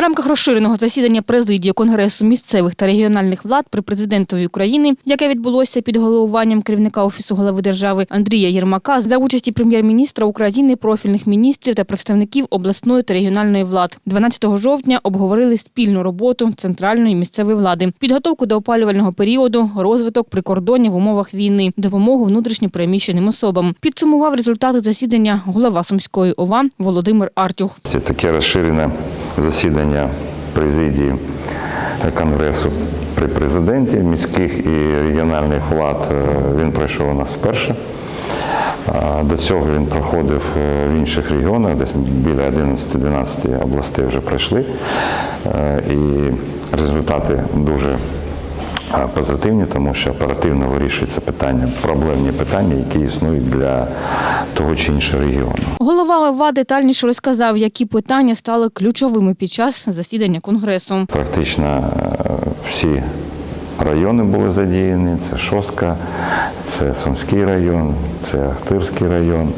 рамках розширеного засідання президії Конгресу місцевих та регіональних влад при президентові України, яке відбулося під головуванням керівника офісу голови держави Андрія Єрмака, за участі прем'єр-міністра України, профільних міністрів та представників обласної та регіональної влад, 12 жовтня обговорили спільну роботу центральної місцевої влади, підготовку до опалювального періоду, розвиток прикордоння в умовах війни, допомогу внутрішньопереміщеним особам. Підсумував результати засідання голова Сумської ОВА Володимир Артюх. Це таке розширене засідання президії Конгресу при президенті міських і регіональних влад. е, Він пройшов у нас вперше. До цього він проходив е, в інших регіонах, десь біля 11-12 областей вже пройшли. Е, І результати дуже позитивні, тому що оперативно вирішуються питання, проблемні питання, які існують для того чи іншого регіону. Голова ОВА детальніше розказав, які питання стали ключовими під час засідання конгресу. Практично е, всі райони були задіяні. Це Шостка, це Сумський район, це Ахтирський район.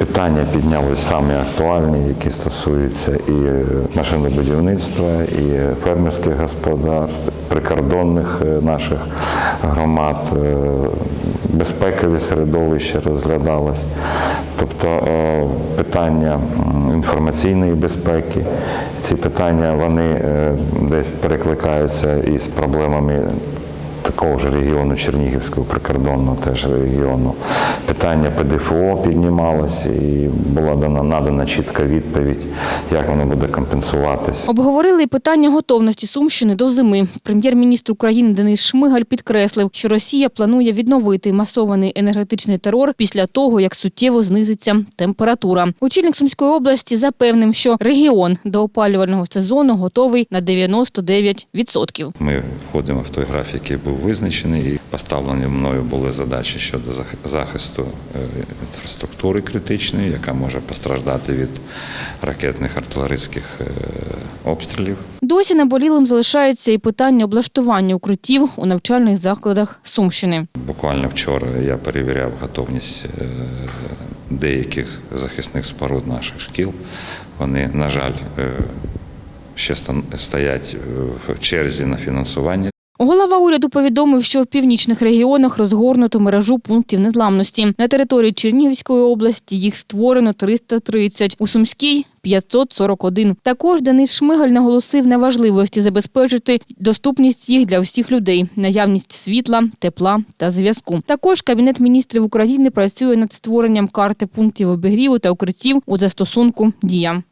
Е, Питання піднялись самі актуальні, які стосуються і машинобудівництва, і фермерських господарств, прикордонних е, наших громад, е, безпекові середовища розглядалось. Тобто е, питання інформаційної безпеки, ці питання вони е, десь перекликаються із проблемами такого ж регіону Чернігівського прикордонного теж регіону. Питання ПДФО піднімалося і була дана надана чітка відповідь, як воно буде компенсуватися. Обговорили і питання готовності Сумщини до зими. Прем'єр-міністр України Денис Шмигаль підкреслив, що Росія планує відновити масований енергетичний терор після того, як суттєво знизиться температура. Очільник Сумської області запевнив, що регіон до опалювального сезону готовий на 99%. Ми входимо в той графік, який був визначений, і поставлені мною були задачі щодо захисту е, інфраструктури критичної, яка може постраждати від ракетних артилерійських е, обстрілів. Досі наболілим залишається і питання облаштування укриттів у навчальних закладах Сумщини. Буквально вчора я перевіряв готовність е, деяких захисних споруд наших шкіл. Вони, на жаль, ще стоять в черзі на фінансування. Голова уряду повідомив, що в північних регіонах розгорнуто мережу пунктів незламності. На території Чернігівської області їх створено 330, у Сумській – 541. Також Денис Шмигаль наголосив на важливості забезпечити доступність їх для всіх людей, наявність світла, тепла та зв'язку. Також Кабінет міністрів України працює над створенням карти пунктів обігріву та укриттів у застосунку «Дія».